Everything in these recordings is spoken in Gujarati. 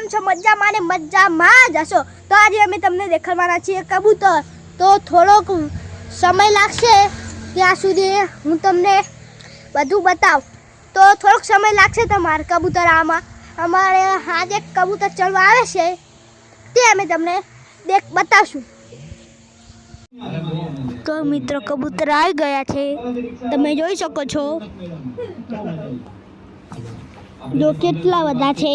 કેમ છો, મજામાં ને મજામાં જ હશો. તો આજે અમે તમને દેખાડવાના છીએ કબૂતર. તો થોડોક સમય લાગશે ત્યાં સુધી હું તમને બધું બતાવ. તો થોડોક સમય લાગશે તમારે કબૂતર આમાં. અમારે આજે કબૂતર ચડવા આવે છે, તે અમે તમને દેખ બતાવશું. તો મિત્રો, કબૂતર આવી ગયા છે. તમે જોઈ શકો છો. જો કેટલા બધા છે.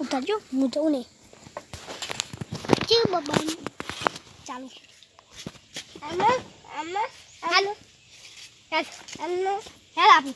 ઉતારજો હું જઉં ને ચાલુ બબાન ચાલો આમાં આમાં હાલો હેલ હેલ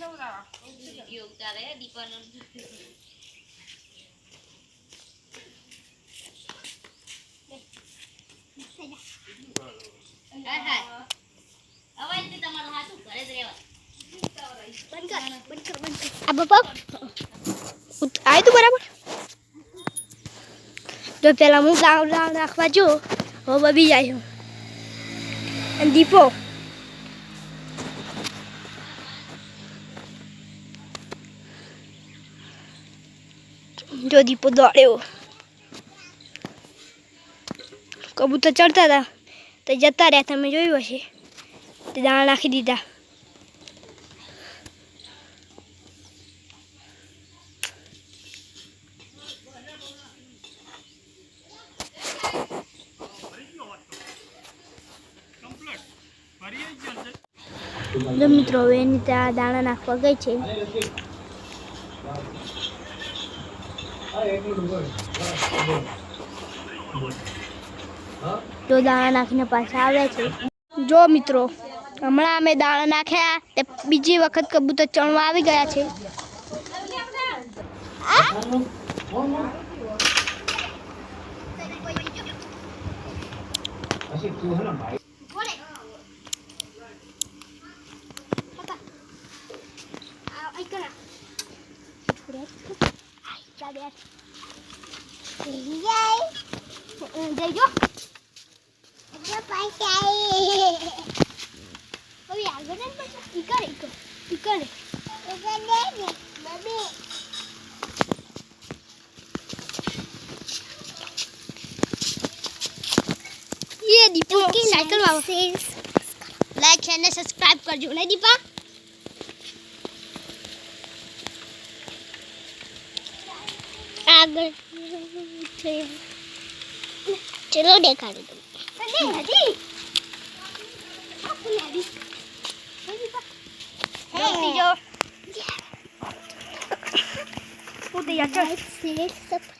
હેલ આપી બંધ કર બંધ કર બંધ કર આ બાપા આવી તું બરાબર જો પેલા હું ગાવ ગાવ નાખવા જો હવે બબી જાય છું અને દીપો જો દીપો દોડ્યો કબૂતર ચડતા હતા તો જતા રહ્યા તમે જોયું હશે તે દાણા નાખી દીધા મિત્રો, હવે એની ત્યાં દાણા નાખવા ગઈ છે. જો દાણા નાખીને પાછા આવે છે. જો મિત્રો, હમણાં અમે દાણા નાખ્યા તે બીજી વખત કબૂતર ચણવા આવી ગયા છે. જઈજો આ બેઠ જઈજો સાયકલ લાઈક શેર ને સબસ્ક્રાઇબ કરજો ને દીપા આગળ ચલો દેખાડી દઉં હજી